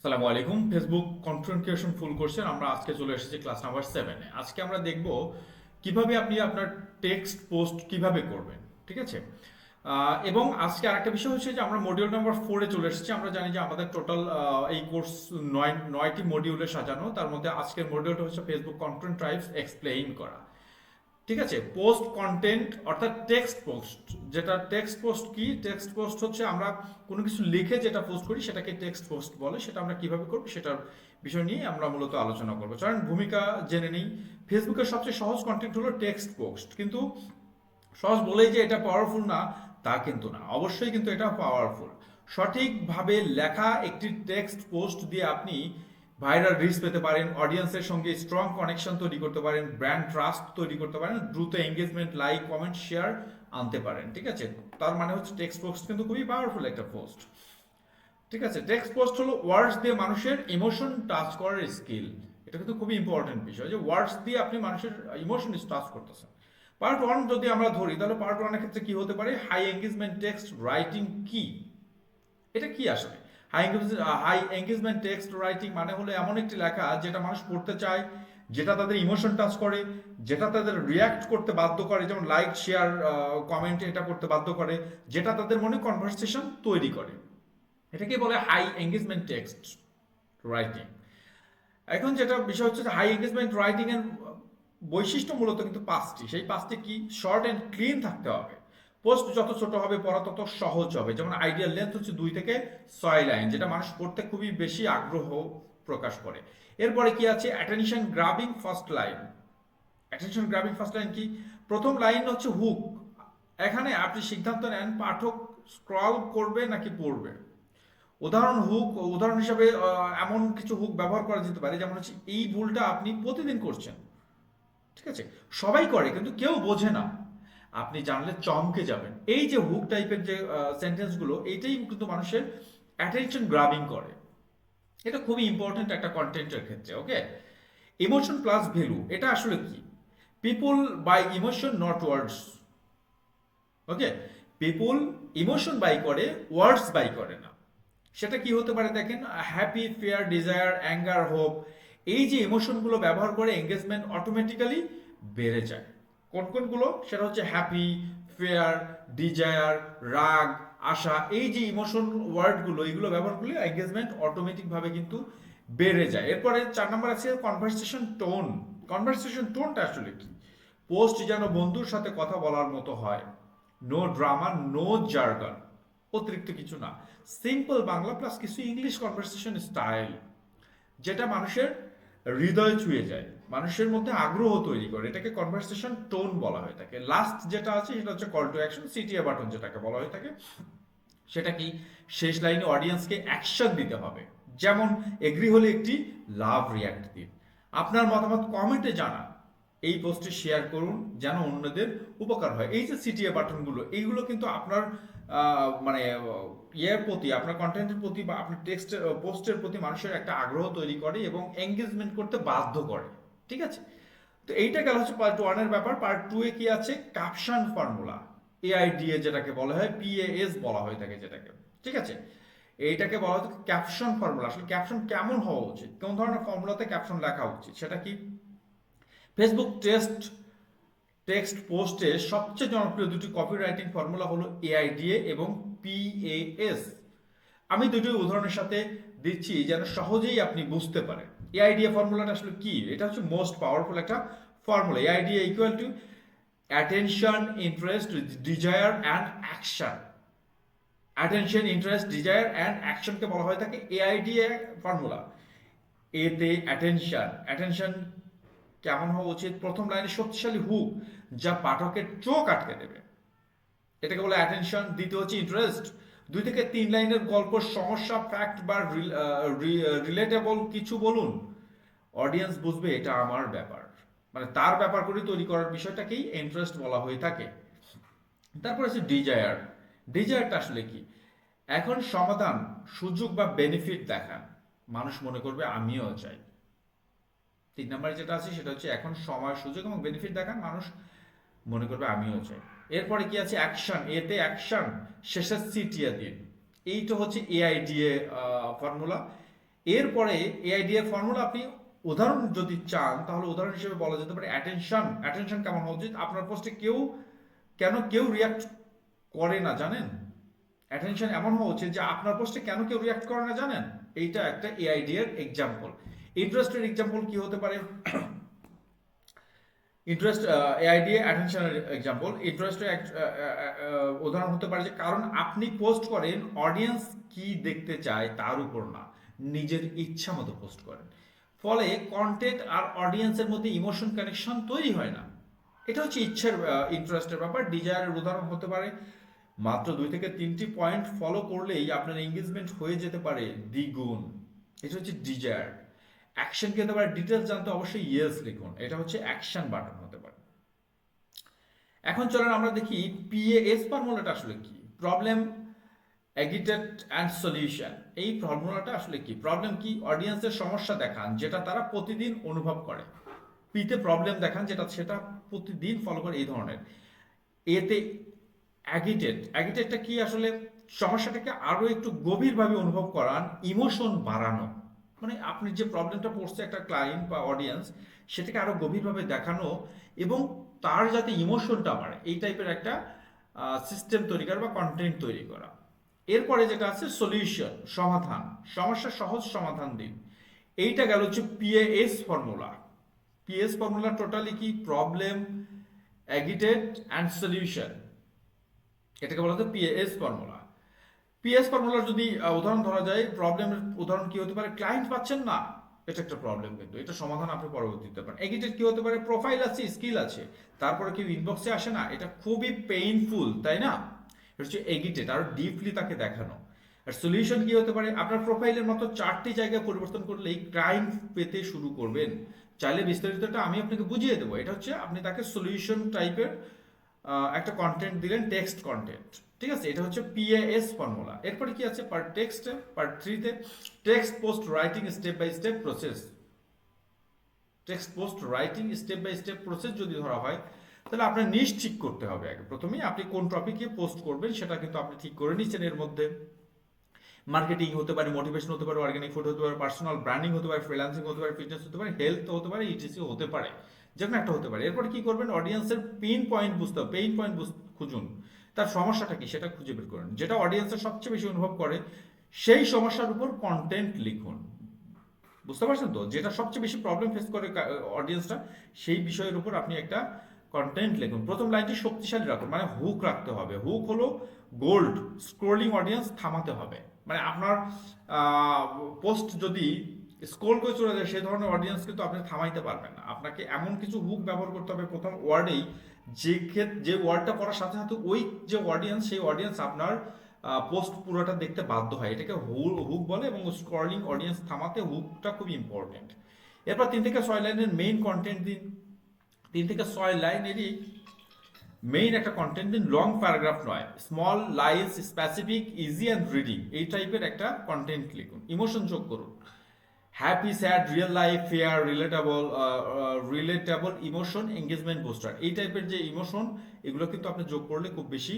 আসসালামু আলাইকুম। Facebook content creation ফুল কোর্সের আমরা আজকে চলে এসেছি ক্লাস নাম্বার সেভেনে আজকে আমরা দেখব কীভাবে আপনি আপনার টেক্সট পোস্ট কীভাবে করবেন, ঠিক আছে? এবং আজকে আরেকটা বিষয় হচ্ছে যে আমরা মডিউল নাম্বার ফোরে চলে এসেছি। আমরা জানি যে আমাদের টোটাল এই কোর্স নয়, নয়টি মডিউলে সাজানো। তার মধ্যে আজকের মডিউলটা হচ্ছে ফেসবুক কন্টেন্ট টাইপস এক্সপ্লেইন করা। ঠিক আছে? পোস্ট কন্টেন্ট অর্থাৎ টেক্সট পোস্ট যেটা টেক্সট পোস্ট কি? টেক্সট পোস্ট হচ্ছে আমরা কোনো কিছু লিখে যেটা পোস্ট করি, সেটাকে টেক্সট পোস্ট বলে। সেটা আমরা কীভাবে করব সেটার বিষয় নিয়ে আমরা মূলত আলোচনা করব। কারণ ভূমিকা জেনে নেই। ফেসবুকের সবচেয়ে সহজ কন্টেন্ট হলো টেক্সট পোস্ট কিন্তু সহজ বলেই যে এটা পাওয়ারফুল না, তা কিন্তু না। অবশ্যই কিন্তু এটা পাওয়ারফুল সঠিকভাবে লেখা একটি টেক্সট পোস্ট দিয়ে আপনি ভাইরাল রিচ পেতে পারেন অডিয়েন্সের সঙ্গে স্ট্রং কানেকশন তৈরি করতে পারেন ব্র্যান্ড ট্রাস্ট তৈরি করতে পারেন, দ্রুত এঙ্গেজমেন্ট লাইক কমেন্ট শেয়ার আনতে পারেন, ঠিক আছে? তার মানে হচ্ছে টেক্সট পোস্ট কিন্তু খুবই পাওয়ারফুল একটা পোস্ট ঠিক আছে? টেক্সট পোস্ট হলো ওয়ার্ডস দিয়ে মানুষের ইমোশন টাচ করার স্কিল এটা কিন্তু খুবই ইম্পর্টেন্ট বিষয় যে ওয়ার্ডস দিয়ে আপনি মানুষের ইমোশন টাচ করতেছেন। পার্ট ওয়ান যদি আমরা ধরি, তাহলে পার্ট ওয়ানের ক্ষেত্রে কি হতে পারে? হাই এঙ্গেজমেন্ট টেক্সট রাইটিং কি এটা কি আসলে? High high engagement text writing মানে হলো এমন একটি লেখা যেটা মানুষ পড়তে চায়, যেটা তাদের ইমোশন টাচ করে, যেটা তাদের রিয়াক্ট করতে বাধ্য করে, যেমন লাইক শেয়ার কমেন্ট এটা করতে বাধ্য করে, যেটা তাদের মনে কনভারসেশন তৈরি করে। এটাকে বলে হাই এঙ্গেজমেন্ট টেক্সট রাইটিং এখন যেটা বিষয় হচ্ছে হাই এঙ্গেজমেন্ট রাইটিং এর বৈশিষ্ট্য মূলত কিন্তু পাঁচটি। সেই পাঁচটি কি? শর্ট অ্যান্ড ক্লিন থাকতে হবে। পোস্ট যত ছোট হবে, পড়া তত সহজ হবে। যেমন আইডিয়াল লেন্থ হচ্ছে দুই থেকে ছয় লাইন যেটা মানুষ পড়তে খুবই বেশি আগ্রহ প্রকাশ করে। এরপরে কি আছে? Attention grabbing first line attention grabbing first line কি? প্রথম লাইন হচ্ছে হুক এখানে আপনি সিদ্ধান্ত নেন পাঠক স্ক্রল করবে নাকি পড়বে। উদাহরণ হুক উদাহরণ হিসাবে এমন কিছু হুক ব্যবহার করা যেতে পারে, যেমন হচ্ছে, এই ভুলটা আপনি প্রতিদিন করছেন। ঠিক আছে? সবাই করে, কিন্তু কেউ বোঝে না। আপনি জানলে চমকে যাবেন। এই যে হুক টাইপের যে সেন্টেন্সগুলো এইটাই কিন্তু মানুষের অ্যাটেনশন গ্রাবিং করে। এটা খুবই ইম্পর্টেন্ট একটা কন্টেন্টের ক্ষেত্রে ওকে ইমোশন প্লাস ভ্যালু এটা আসলে কি? People buy emotion not words okay people emotion buy করে ওয়ার্ডস বাই করে না। সেটা কি হতে পারে দেখেন? Happy fear desire anger hope এই যে ইমোশনগুলো ব্যবহার করে এঙ্গেজমেন্ট অটোমেটিক্যালি বেড়ে যায়। কোন কোনগুলো সেটা হচ্ছে হ্যাপি ফেয়ার ডিজায়ার রাগ, আশা, এই যে ইমোশন ওয়ার্ডগুলো এগুলো ব্যবহার করলে এঙ্গেজমেন্ট অটোমেটিকভাবে কিন্তু বেড়ে যায়। এরপরে চার নম্বর আছে কনভারসেশন টোন কনভারসেশন টোনটা আসলে কি? পোস্ট যেন বন্ধুর সাথে কথা বলার মতো হয়। নো ড্রামা নো জার্গন অতিরিক্ত কিছু না। সিম্পল বাংলা প্লাস কিছু ইংলিশ কনভারসেশন স্টাইল যেটা মানুষের হৃদয় ছুঁয়ে যায়। মানুষের মধ্যে আগ্রহ তৈরি করে। এটাকে কনভার্সেশন টোন বলা হয়ে থাকে লাস্ট যেটা আছে সেটা হচ্ছে call to action CTA button যেটাকে বলা হয়ে থাকে সেটা কি? শেষ লাইনে অডিয়েন্সকে অ্যাকশন দিতে হবে। যেমন এগ্রি হলে একটি লাভ রিয়াক্ট দিন আপনার মতামত কমেন্টে জানান। এই পোস্টে শেয়ার করুন যেন অন্যদের উপকার হয়। এই যে সিটিএ বাটনগুলো, এইগুলো কিন্তু আপনার মানে ইয়ের প্রতি, আপনার কন্টেন্টের প্রতি বা আপনার টেক্সট পোস্টের প্রতি মানুষের একটা আগ্রহ তৈরি করে এবং এঙ্গেজমেন্ট করতে বাধ্য করে। ঠিক আছে? তো এইটা গেল হচ্ছে পার্ট ওয়ানের ব্যাপার। পার্ট টু এ কি আছে? ক্যাপশন ফর্মুলা এআইডিএ যেটাকে বলা হয় পিএএস বলা হয়ে থাকে যেটাকে। ঠিক আছে? এইটাকে বলা হচ্ছে ক্যাপশন ফর্মুলা আসলে ক্যাপশন কেমন হওয়া উচিত? কোন ধরনের ফর্মুলাতে ক্যাপশন লেখা উচিত? সেটা কি? ফেসবুক টেস্ট টেক্সট পোস্টে সবচেয়ে জনপ্রিয় দুটি কপিরাইটিং ফর্মুলা হলো এআইডিএ এবং পিএএস আমি দুটি উদাহরণের সাথে দিচ্ছি যেন সহজেই আপনি বুঝতে পারেন। এআইডিএ ফর্মুলাটা আসলে কি? এটা হচ্ছে মোস্ট পাওয়ারফুল একটা formula AIDA equal to attention interest desire and action attention interest desire and অ্যাকশনকে বলা হয়ে থাকে এআইডিএ ফর্মুলা এতে অ্যাটেনশন অ্যাটেনশন কেমন হওয়া উচিত? প্রথম লাইনে শক্তিশালী হুক, যা পাঠকের চোখ আটকে দেবে। এটাকে বলে অ্যাটেনশন দ্বিতীয় হচ্ছে ইন্টারেস্ট দুই থেকে তিন লাইনের গল্প, সমস্যা ফ্যাক্ট বা রিলেটেবল কিছু বলুন। অডিয়েন্স বুঝবে এটা আমার ব্যাপার। মানে তার ব্যাপার করে তৈরি করার বিষয়টাকেই ইন্টারেস্ট বলা হয়ে থাকে। তারপর আছে ডিজায়ার ডিজায়ারটা আসলে কি? এখন সমাধান, সুযোগ বা বেনিফিট দেখান। মানুষ মনে করবে আমিও চাই। তিন নম্বরে যেটা আছে সেটা হচ্ছে এখন সময়, সুযোগ এবং বেনিফিট দেখান, মানুষ মনে করবে আমিও চাই। এরপরে কি আছে? অ্যাকশন এতে অ্যাকশন শেষের সিটিয়া দিন এই তো হচ্ছে এআইডিএ ফর্মুলা এরপরে এআইডি এর ফর্মুলা আপনি উদাহরণ যদি চান, তাহলে উদাহরণ হিসেবে বলা যেতে পারে অ্যাটেনশন অ্যাটেনশন কেমন হওয়া উচিত? আপনার পোস্টে কেউ, কেন কেউ রিয়াক্ট করে না, জানেন? অ্যাটেনশন এমন হওয়া উচিত যে আপনার পোস্টে কেন কেউ রিয়াক্ট করে না, জানেন? এইটা একটা এআইডি এর এক্সাম্পল ইন্টারেস্টের এক্সাম্পল কি হতে পারে? ইন্টারেস্ট এআইডি অ্যাটেনশনের এক্সাম্পল ইন্টারেস্টের উদাহরণ হতে পারে যে কারণ আপনি পোস্ট করেন অডিয়েন্স কি দেখতে চায় তার উপর না। নিজের ইচ্ছা মতো পোস্ট করেন। ফলে কন্টেন্ট আর অডিয়েন্সের মধ্যে ইমোশন কানেকশন তৈরি হয় না। এটা হচ্ছে ইচ্ছার ইন্টারেস্টের ব্যাপার। ডিজায়ারের উদাহরণ হতে পারে। মাত্র দুই থেকে তিনটি পয়েন্ট ফলো করলেই আপনার এঙ্গেজমেন্ট হয়ে যেতে পারে দ্বিগুণ। এটা হচ্ছে ডিজায়ার অ্যাকশন কি হতে পারে? ডিটেলস জানতে অবশ্যই ইয়েস লিখুন। এটা হচ্ছে অ্যাকশন বাটন হতে পারে। এখন চলেন আমরা দেখি পিএএস ফর্মুলাটা আসলে কি? প্রবলেম এগিটেড অ্যান্ড সলিউশন এই ফর্মুলাটা আসলে কি? প্রবলেম কি? অডিয়েন্সের সমস্যা দেখান, যেটা তারা প্রতিদিন অনুভব করে। পিতে প্রবলেম দেখান, যেটা সেটা প্রতিদিন ফলো করে এই ধরনের। এতে অ্যাগিটেড অ্যাগিটেডটা কি আসলে? সমস্যাটাকে আরও একটু গভীরভাবে অনুভব করান ইমোশন বাড়ানো। মানে আপনি যে প্রবলেমটা পড়ছে একটা ক্লায়েন্ট বা অডিয়েন্স সেটাকে আরও গভীরভাবে দেখানো এবং তার যাতে ইমোশনটা বাড়ে, এই টাইপের একটা সিস্টেম তৈরি করা বা কন্টেন্ট তৈরি করা। এরপরে যেটা আছে সলিউশন সমাধান। সমস্যার সহজ সমাধান দিন। এইটা গেল হচ্ছে PAS formula PS formula totally কি? প্রবলেম অ্যাগিটেড অ্যান্ড সলিউশন এটাকে বলা হচ্ছে পিএস ফর্মুলা পিএস ফর্মুলার যদি উদাহরণ ধরা যায় প্রবলেমের উদাহরণ কি হতে পারে? ক্লায়েন্ট পাচ্ছেন না। এটা একটা প্রবলেম কিন্তু। এটা সমাধান আপনি পরবর্তীতে পারেন। এগিটেড কি হতে পারে? প্রোফাইল আছে স্কিল আছে। তারপরে কেউ ইনবক্সে আসে না। এটা খুবই পেইনফুল তাই না? এটা হচ্ছে এগিটেড আরও ডিপলি তাকে দেখানো। আর সলিউশন কি হতে পারে? আপনার প্রোফাইলের মতো চারটি জায়গায় পরিবর্তন করলেই ক্রাইম পেতে শুরু করবেন। চাইলে বিস্তারিতটা আমি আপনাকে বুঝিয়ে দেবো। এটা হচ্ছে আপনি তাকে সলিউশন টাইপের একটা কন্টেন্ট দিলেন টেক্সট কন্টেন্ট ঠিক আছে? এটা হচ্ছে পিএএস ফর্মুলা এরপরে কি আছে? পার টেক্সটে পার থ্রিতে text post writing step by step process text post writing step by step process যদি ধরা হয়, তাহলে আপনার নিশ ঠিক করতে হবে আগে। প্রথমেই আপনি কোন টপিকে পোস্ট করবেন, সেটা কিন্তু আপনি ঠিক করে নিচ্ছেন এর মধ্যে। মার্কেটিং হতে পারে মোটিভেশন হতে পারে অর্গানিক ফুড হতে পারে পার্সোনাল ব্র্যান্ডিং হতে পারে ফ্রিল্যান্সিং হতে পারে ফিটনেস হতে পারে হেলথ হতে পারে ইটিসি হতে পারে। যে কোনো একটা হতে পারে। এরপরে কি করবেন? অডিয়েন্সের পেইন পয়েন্ট বুঝতে হবে। পেইন পয়েন্ট খুঁজুন। তার সমস্যাটা কি? সেটা খুঁজে বের করেন। যেটা অডিয়েন্সের সবচেয়ে বেশি অনুভব করে, সেই সমস্যার উপর কন্টেন্ট লিখুন। বুঝতে পারছেন তো? যেটা সবচেয়ে বেশি প্রবলেম ফেস করে অডিয়েন্সটা সেই বিষয়ের উপর আপনি একটা কন্টেন্ট লিখুন। প্রথম লাইনটি শক্তিশালী রাখুন। মানে হুক রাখতে হবে। হুক হলো গোল্ড স্ক্রোলিং অডিয়েন্স থামাতে হবে। মানে আপনার পোস্ট যদি স্ক্রোল করে চলে যায় সেই ধরনের অডিয়েন্স কিন্তু আপনি থামাইতে পারবেন না। আপনাকে এমন কিছু হুক ব্যবহার করতে হবে প্রথম ওয়ার্ডেই, যে ক্ষেত্রে যে ওয়ার্ডটা পড়ার সাথে সাথে ওই যে অডিয়েন্স সেই অডিয়েন্স আপনার পোস্ট পুরোটা দেখতে বাধ্য হয়। এটাকে হুক বলে এবং স্ক্রলিং অডিয়েন্স থামাতে হুকটা খুব ইম্পর্টেন্ট এরপর তিন থেকে ছয় লাইনের মেইন কন্টেন্ট দিন। তিন থেকে ছয় লাইনেরই মেইন একটা কন্টেন্ট দিন লং প্যারাগ্রাফ নয়। Small lines specific easy and reading এই টাইপের একটা কন্টেন্ট লিখুন। ইমোশন যোগ করুন। Happy sad real life fear relatable relatable emotion engagement booster এই টাইপের যে ইমোশন এগুলো কিন্তু আপনি যোগ করলে খুব বেশি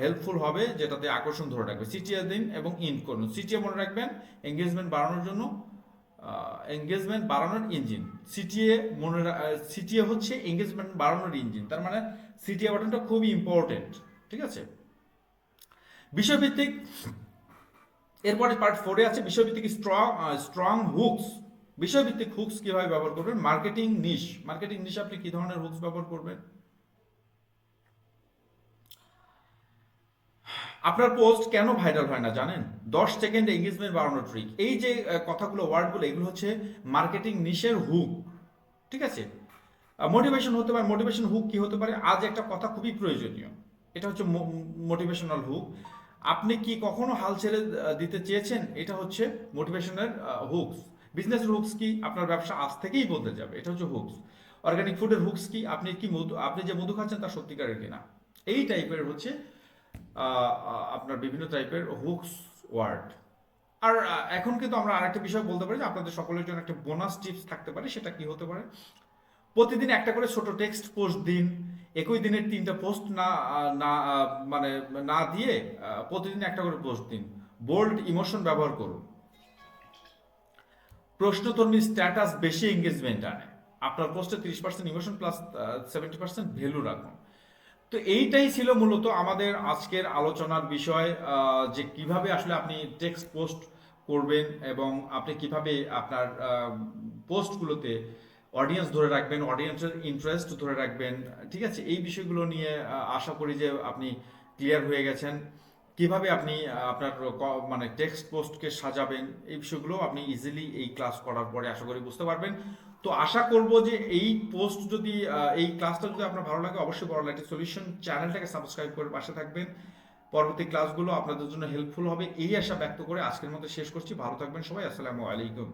হেল্পফুল হবে, যেটাতে আকর্ষণ ধরে রাখবে। সিটিএ দিন এবং ইন করুন। সিটিএ মনে রাখবেন এঙ্গেজমেন্ট বাড়ানোর জন্য এঙ্গেজমেন্ট বাড়ানোর ইঞ্জিন সিটিএ মনে সিটিএ হচ্ছে এঙ্গেজমেন্ট বাড়ানোর ইঞ্জিন তার মানে সিটিএ বাটনটা খুবই ইম্পর্টেন্ট ঠিক আছে? বিষয়ভিত্তিক এরপরে পার্ট ফোরে আছে বিষয়ভিত্তিক স্ট্রং স্ট্রং হুকস বিষয়ভিত্তিক হুকস কীভাবে ব্যবহার করবেন? মার্কেটিং নিশ মার্কেটিং নিশ আপনি কি ধরনের হুকস ব্যবহার করবেন? আপনার পোস্ট কেন ভাইরাল হয় না জানেন? দশ সেকেন্ড এঙ্গেজমেন্ট বাড়ানোর ট্রিক এই যে কথাগুলো ওয়ার্ডগুলো এগুলো হচ্ছে মার্কেটিং নিশের হুক ঠিক আছে? মোটিভেশন হতে পারে। মোটিভেশন হুক কি হতে পারে? আজ একটা কথা খুবই প্রয়োজনীয়। এটা হচ্ছে মোটিভেশনাল হুক আপনি কি কখনো হাল ছেড়ে দিতে চেয়েছেন? এটা হচ্ছে মোটিভেশনের হুকস বিজনেসের হুকস কি আপনার ব্যবসা আজ থেকেই বলতে যাবে? এটা হচ্ছে হুকস অর্গানিক ফুডের হুকস কি? আপনি কি মধু, আপনি যে মধু খাচ্ছেন তা সত্যিকারের কিনা? এই টাইপের হচ্ছে আপনার বিভিন্ন টাইপের হুকস ওয়ার্ড আর এখন কিন্তু আমরা আরেকটা বিষয় বলতে পারি যে আপনাদের সকলের জন্য একটা বোনাস টিপস থাকতে পারে, সেটা কি হতে পারে? প্রতিদিন একটা করে ছোট টেক্সট পোস্ট দিন, একই দিনের তিনটা পোস্ট না না মানে না দিয়ে প্রতিদিন একটা করে পোস্ট দিন। বোল্ড ইমোশন ব্যবহার করুন। প্রশ্নতর্মী স্ট্যাটাস বেশি এঙ্গেজমেন্ট আনে। আপনার পোস্টে তিরিশ percent emotion plus seventy percent value রাখুন। তো এইটাই ছিল মূলত আমাদের আজকের আলোচনার বিষয় যে কীভাবে আসলে আপনি টেক্সট পোস্ট করবেন এবং আপনি কীভাবে আপনার পোস্টগুলোতে অডিয়েন্স ধরে রাখবেন অডিয়েন্সের ইন্টারেস্ট ধরে রাখবেন। ঠিক আছে? এই বিষয়গুলো নিয়ে আশা করি যে আপনি ক্লিয়ার হয়ে গেছেন। কীভাবে আপনি আপনার মানে টেক্সট পোস্টকে সাজাবেন, এই বিষয়গুলো আপনি ইজিলি এই ক্লাস করার পরে আশা করি বুঝতে পারবেন। তো আশা করব যে এই পোস্ট যদি এই ক্লাসটা যদি আপনার ভালো লাগে, অবশ্যই বড় লাইটের সলিউশন চ্যানেলটাকে সাবস্ক্রাইব করে পাশে থাকবেন। পরবর্তী ক্লাসগুলো আপনাদের জন্য হেল্পফুল হবে, এই আশা ব্যক্ত করে আজকের মতো শেষ করছি। ভালো থাকবেন সবাই, আসসালামু আলাইকুম।